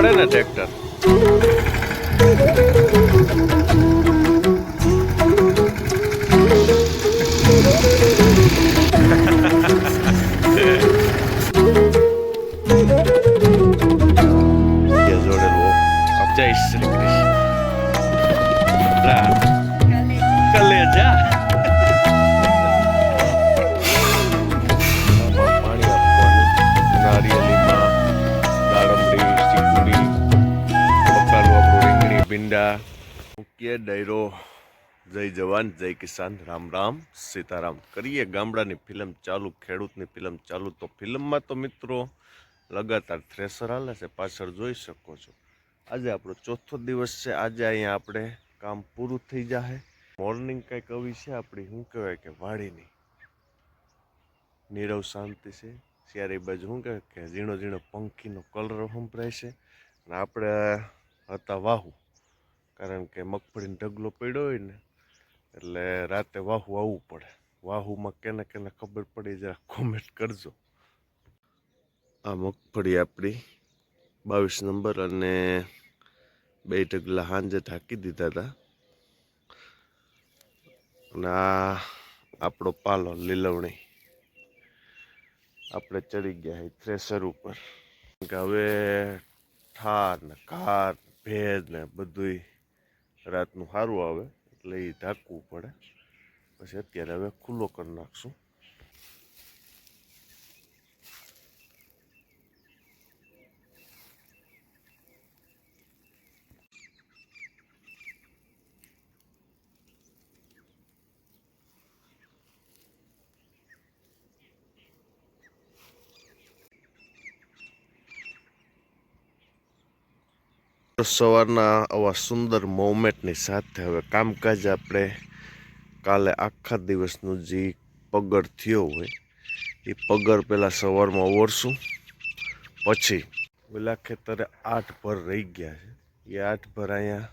પડે ને ટ્રેક્ટર કે જોડેલો જય શ્રી કૃષ્ણ રામ કલેજા રીંગણી મુખ્ય ડાયરો, જય જવાન, જય કિસાન, રામ રામ, સીતારામ. કરીએ ગામડાની ફિલ્મ ચાલુ, ખેડૂતની ફિલ્મ ચાલુ. તો ફિલ્મમાં તો મિત્રો લગાતાર થ્રેસર હાલે છે, પાછળ જોઈ શકો છો. આજે આપણો ચોથો દિવસ છે, આજે અહીંયા આપણે કામ પૂરું થઈ જાહે. મોર્નિંગ કંઈક આવી છે આપણી, શું કહેવાય કે વાડીની? નીરવ શાંતિ છે ત્યારે એ બાજુ શું કહેવાય કે ઝીણો ઝીણો પંખીનો કલર સંભળાય છે. અને આપણે હતા વાહુ. કારણ કે મગફળીનો ઢગલો પડ્યો હોય ને, એટલે રાતે વાહુ આવવું પડે. વાહુમાં કેને કેને ખબર પડી જરા કોમેન્ટ કરજો. આ મગફળી આપણી બાવીસ નંબર અને બે ઢગલા હાંજે ઢાંકી દીધા હતા. અને આ આપણો પાલો લીલવણી. આપણે ચડી ગયા છે થ્રેસર ઉપર. કે હવે ઠાર ને કાર ભેજ ને બધુંય રાતનું સારું આવે એટલે એ ઢાંકવું પડે. પછી અત્યારે હવે ખુલ્લો કરી નાખશું. સવારના આવા સુંદર મોમેન્ટની સાથે હવે કામકાજ આપણે કાલે આખા દિવસનું જે પગર થયો હોય, એ પગર પહેલાં સવારમાં ઓરશું પછી પેલા ખેતરે આઠ ભર રહી ગયા છે. એ આઠ ભર અહીંયા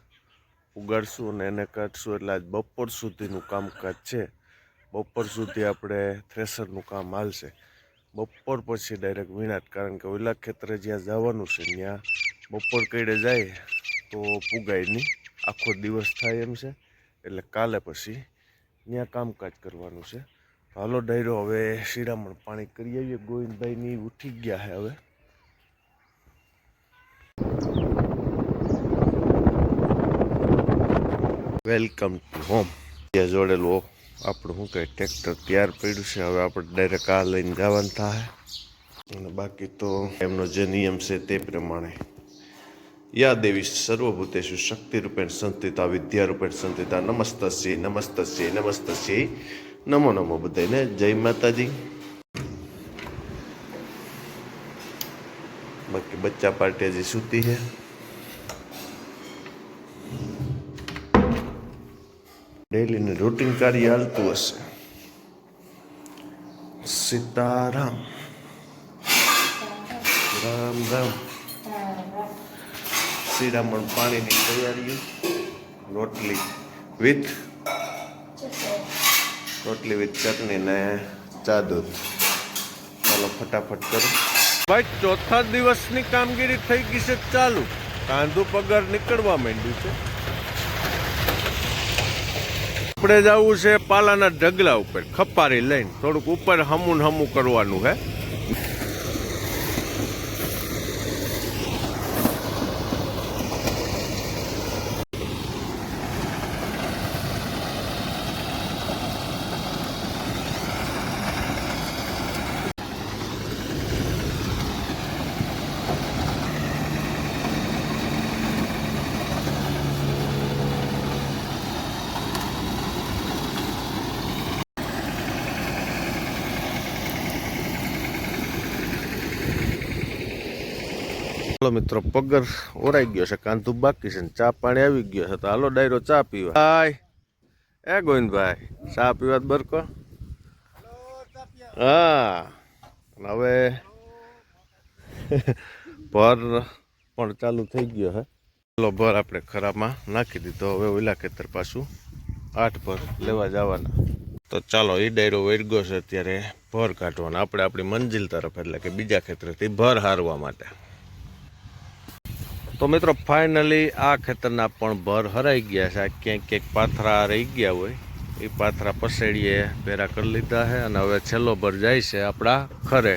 ઉગાડશું અને એને કાઢશું એટલે આજ બપોર સુધીનું કામકાજ છે. બપોર સુધી આપણે થ્રેસરનું કામ હાલશે. બપોર પછી ડાયરેક્ટ વિનાટ કારણ કે ઓલા ખેતરે જ્યાં જવાનું છે, ત્યાં બપોર કઈડે જાય તો પુગાય નહીં. આખો દિવસ થાય એમ છે. એટલે કાલે પછી ત્યાં કામકાજ કરવાનું છે. હાલો ડાયરો, હવે શિરામણ પાણી કરી આવીએ. ગોવિંદભાઈની ઉઠી ગયા છે હવે. Welcome to home. ત્યાં જોડેલું આપણું શું કહે ટ્રેક્ટર તૈયાર પડ્યું છે. હવે આપણે ડાયરેક્ટ આ લઈને જવાનું થાય. અને બાકી તો એમનો જે નિયમ છે તે પ્રમાણે યા દેવી સર્વભૂતેષુ શક્તિરૂપેણ સંસ્થિતા વિદ્યારૂપેણ સંતિતા નમસ્તસ્ય નમસ્તસ્ય નમસ્તસ્ય. નમો નમો બધાને જય માતાજી. બાકી બચ્ચા પાર્ટી હજી સૂતી છે. ડેલીનું રૂટીન કાર્ય હાલતું હશે. સીતારામ. રામ રામ. શિરામણ પાણીની તૈયારીઓ. રોટલી વિથ રોટલી વિથ ચટણી ને ચા દૂધ. ચાલો ફટાફટ કરો. ભાઈ, ચોથા દિવસની કામગીરી થઈ ગઈ છે ચાલુ. કાંદુ પગાર નીકળવા માંડ્યું છે. આપણે જવું છે પાલાના ઢગલા ઉપર, ખપારી લઈને થોડુંક ઉપર હમું હમું કરવાનું હે. હાલો મિત્રો પગર ઓરાઈ ગયો છે કાંતુ બાકી છે ચા પાણી આવી ગયો છે. તો હાલો ડાયરો ચા પીવા. ભાઈ એ ગોવિંદભાઈ, ચા પીવા બરકો? હા. હવે ભર પણ ચાલુ થઈ ગયો હે. ચાલો ભર આપણે ખરામાં નાખી દીધો. હવે ઓલા ખેતર પાછું આઠ ભર લેવા જવાના. તો ચાલો એ ડાયરો વેરગો છે અત્યારે ભર કાઢવાનો. આપણે આપણી મંજિલ તરફ એટલે કે બીજા ખેતરેથી ભર હારવા માટે. તો મિત્રો ફાઇનલી આ ખેતરના પણ ભર હરાઈ ગયા છે. આ ક્યાંક ક્યાંક પાથરા રહી ગયા હોય. એ પાથરા પસેડીએ ભેરા કરી લીધા છે અને હવે છેલ્લો ભર જાય છે આપણા ખરે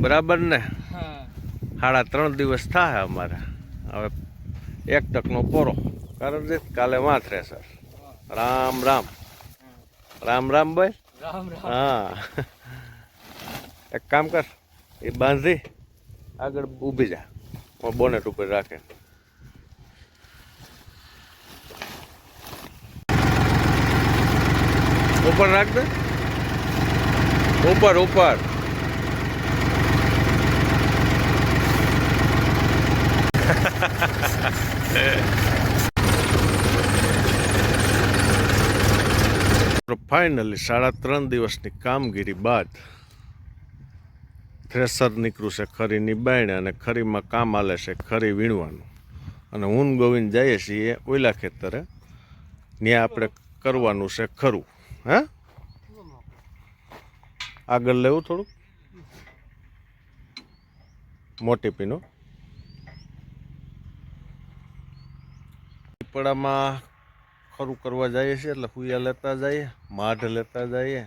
બરાબર ને? સાડા ત્રણ દિવસ થાય અમારે. હવે એક ટકનો પોરો. કારણ કે કાલે વાંથરે સર. રામ રામ. રામ રામ ભાઈ. હા. એક કામ કર એ બાંધી આગળ ઊભી જા. બોનેટ ઉપર રાખે. ઉપર રાખ દે. ઉપર ઉપર. ફાઇનલી સાડા ત્રણ દિવસની કામગીરી બાદ થ્રેસર નીકળ્યું છે ખરીની બાયણે અને ખરીમાં કામ આલે છે, ખરી વીણવાનું. અને હું ગોવિંદ જઈએ છીએ ઓઈલા ખેતરે. ત્યાં આપણે કરવાનું છે ખરું. હે? આગળ લેવું થોડુંક? મોટી પીનો. પીપળામાં ખરું કરવા જઈએ છીએ એટલે હુયા લેતા જઈએ, માઢ લેતા જઈએ.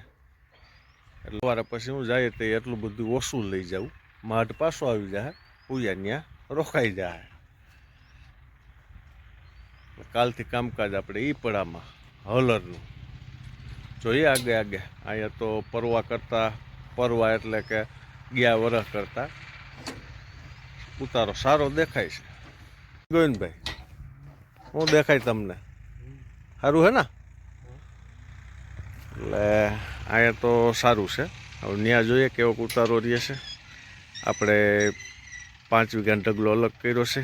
એટલે સવારે પછી હું જાય તે એટલું બધું ઓછું લઈ જાઉં. માઢ પાછો આવી જાય પૂજા ત્યાં રોકાઈ જાય. કાલથી કામકાજ આપણે ઈ પડામાં હલરનું. જોઈએ આગે આગે અહીંયા તો પરવા કરતા પરવા એટલે કે ગયા વરસ કરતા. ઉતારો સારો દેખાય છે. ગોવિંદભાઈ હું દેખાય તમને? સારું હે ને? એટલે અહીંયા તો સારું છે. હવે ત્યાં જોઈએ કેવો ઉતારો રહે છે. આપણે પાંચ વીઘાનો ઢગલો અલગ કર્યો છે.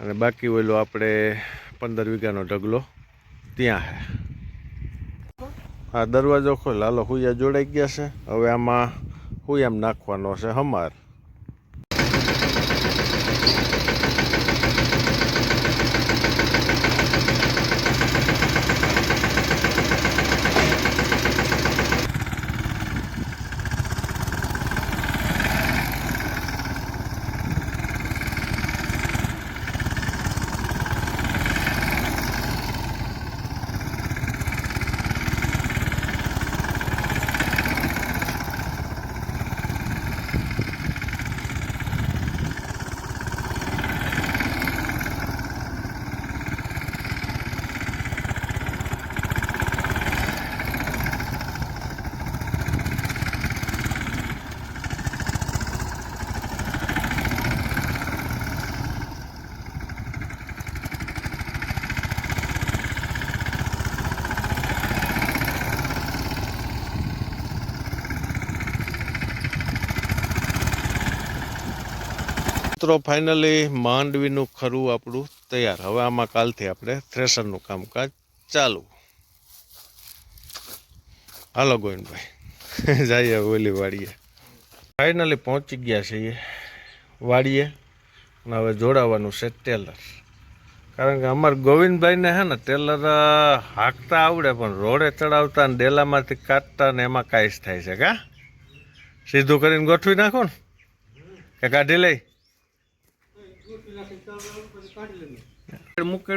અને બાકી ઓલો આપણે પંદર વીઘાનો ઢગલો ત્યાં છે. આ દરવાજો ખોલ, હાલો, હુયા જોડાઈ ગયા છે. હવે આમાં હુયામ નાખવાનો છે, હમાર. મિત્રો ફાઇનલી માંડવીનું ખરું આપણું તૈયાર. હવે આમાં કાલથી આપણે થ્રેસરનું કામકાજ ચાલુ. હાલો ગોવિંદભાઈ, જઈએ ઓલી વાડીએ. ફાઇનલી પહોંચી ગયા છીએ વાડીએ અને હવે જોડાવાનું છે ટેલર. કારણ કે અમારે ગોવિંદભાઈને હે ને ટેલર હાંકતા આવડે, પણ રોડે ચડાવતા ને ડેલામાંથી કાઢતા ને એમાં કાંઈ થાય છે, કા? સીધું કરીને ગોઠવી નાખો ને? કે કાઢી લઈ?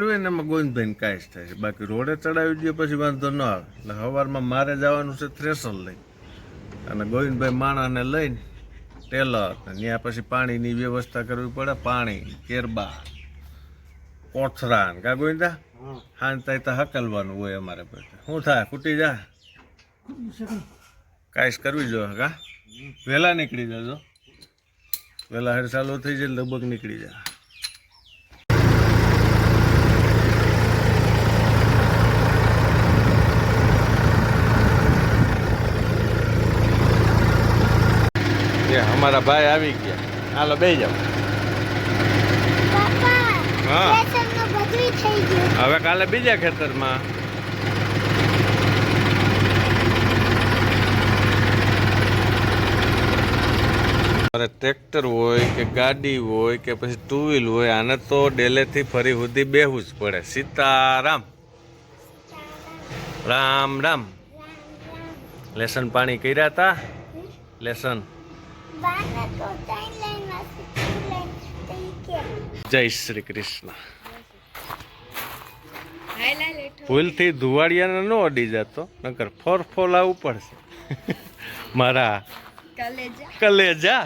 હોય ને એમાં ગોવિંદભાઈને કાંઈ થાય છે. બાકી રોડે ચડાવી દઈએ પછી વાંધો ન આવે. એટલે સવારમાં મારે જવાનું છે થ્રેસર લઈ. અને ગોવિંદભાઈ માણસને લઈને ટેલર ત્યાં પછી પાણીની વ્યવસ્થા કરવી પડે. પાણી કેરબા કોથરા કા ગોવિંદા? હાન થાય તો હકલવાનું હોય અમારે પછી શું થાય? ખૂટી જા. કાંઈ કરવી જોઈએ કા? વહેલા નીકળી જજો. વહેલા હેર ચાલુ થઈ જાય લગભગ નીકળી જાય. મારા ભાઈ આવી ગયા. હાલો બે જાઓ. હા. હવે કાલે બીજા ખેતરમાં. મારે ટ્રેક્ટર હોય કે ગાડી હોય કે પછી ટુ વ્હીલ હોય આને તો ડેલેથી ફરી સુધી બેહવું જ પડે. સીતારામ. રામ રામ. લેસન પાણી કર્યા હતા લેસન. જય શ્રી કૃષ્ણ. ભૂલથી લેઠો ભૂલથી ધુવાડિયાને ન અડી જતો નકર ફોર ફોલ લાવવું પડશે. મારા કલેજા.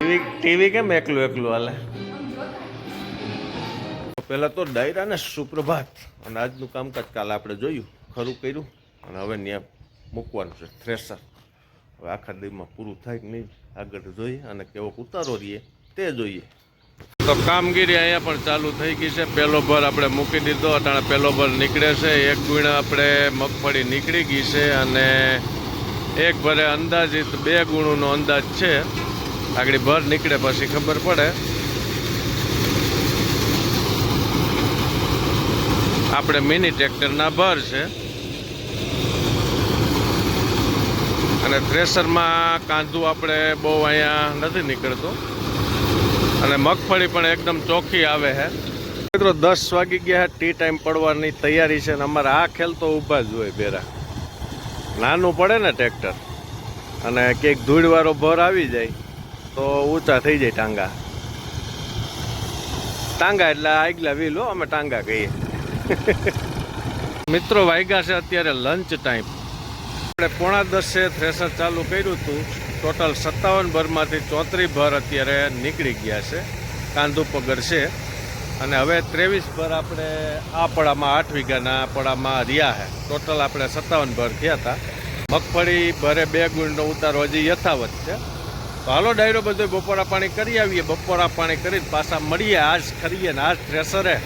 ટીવી ટીવી કેમ એકલું એકલું હાલે? પેલા તો ડાયરા ને સુપ્રભાત. અને આજનું કામકાજ કાલે આપણે જોયું ખરું કર્યું. અને હવે ત્યાં મૂકવાનું છે થ્રેસર. આખા દિવસમાં પૂરું થાય કે નહીં, આગળ જોઈએ અને કેવો ઉતારો રહીએ, તે જોઈએ. તો કામગીરી અહીંયા પણ ચાલુ થઈ ગઈ છે. પહેલો ભર આપણે મૂકી દીધો, અટાણે પહેલો ભર નીકળે છે. એક ગુણા આપણે મગફળી નીકળી ગઈ છે અને એક ભરે અંદાજિત બે ગુણોનો અંદાજ છે. આગળ ભર નીકળે પછી ખબર પડે. આપણે મિની ટ્રેક્ટરના ભર છે. અને થ્રેસરમાં કાંદું આપણે બહુ અહીંયા નથી નીકળતું. અને મગફળી પણ એકદમ ચોખ્ખી આવે છે મિત્રો, દસ વાગી ગયા ટી ટાઈમ પડવાની તૈયારી છે અને અમારે આ ખેલ તો ઊભા જ હોય બેરા. નાનું પડે ને ટ્રેક્ટર. અને ક્યાંક ધૂળવાળો ભર આવી જાય, તો ઊંચા થઈ જાય ટાંગા. ટાંગા એટલે આગલા વીલો અમે ટાંગા કહીએ. મિત્રો વાગ્યા છે અત્યારે લંચ ટાઈમ આપણે પોણા દસે થ્રેસર ચાલુ કર્યું હતું. ટોટલ સત્તાવન ભરમાંથી ચોત્રીસ ભર અત્યારે નીકળી ગયા છે. કાંદુ પગર છે. અને હવે ત્રેવીસ ભર આપણે આ પડામાં, આઠ વીઘાના પડામાં રહ્યા છે. ટોટલ આપણે સત્તાવન ભર થયા હતા. મગફળી, ભરે બે ગુણનો ઉતારો હજી યથાવત છે. તો હાલો ડાયરો બધો બપોરા પાણી કરી આવીએ. બપોરા પાણી કરીને પાછા મળીએ. આજ ખરીએ ને આજ થ્રેસરે.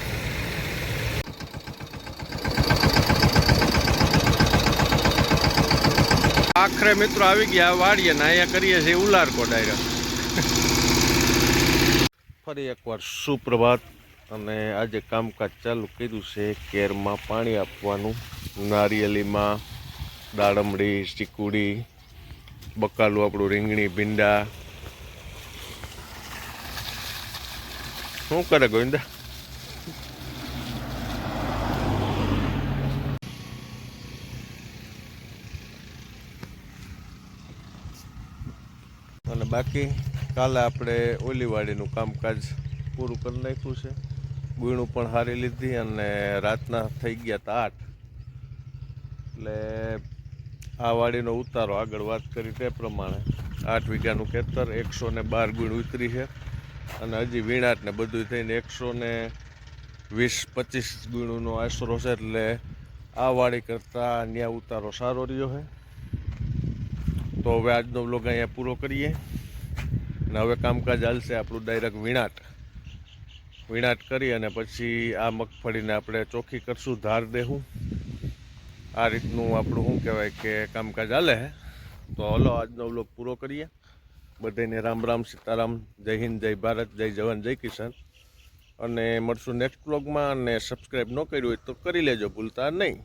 આખરે મિત્રો આવી ગયા વાડીએ ને અહીંયા કરીએ છીએ, ઉલારકો ડાયરો ફરી એકવાર સુપ્રભાત, અને આજે કામકાજ ચાલુ કર્યું છે, કેરમાં પાણી આપવાનું. નારિયેલીમાં દાડમડી ચીકુડી બકાલું આપણું રીંગણી, ભીંડા. શું કરે ગોવિંદા અને બાકી કાલે આપણે ઓલીવાડીનું કામકાજ પૂરું કરી નાખ્યું છે. ગુણું પણ હારી લીધી અને રાતના થઈ ગયા હતા આઠ. એટલે આ વાડીનો ઉતારો આગળ વાત કરી તે પ્રમાણે. આઠ વીઘાનું ખેતર, એકસો ને બાર ગુણ ઉતરી છે. અને હજી વીણાટ ને બધું થઈને એકસો ને વીસ પચીસ ગુણનો આશરો છે. એટલે આ વાડી કરતાં ત્યાં ઉતારો સારો રહ્યો છે. તો હવે આજનો બ્લોગ અહીંયા પૂરો કરીએ. અને હવે કામકાજ હાલશે આપણું ડાયરેક્ટ વીણાટ. વીણાટ કરી અને પછી આ મગફળીને આપણે ચોખ્ખી કરશું, ધાર દેવું આ રીતનું આપણું શું કહેવાય કે કામકાજ હાલે તો હલો, આજનો બ્લોગ પૂરો કરીએ. બધાને રામ રામ, સીતારામ, જય હિન્દ, જય ભારત, જય જવાન, જય કિસાન. અને મળશું નેક્સ્ટ બ્લોગમાં અને સબસ્ક્રાઈબ ન કર્યું હોય તો કરી લેજો, ભૂલતા નહીં.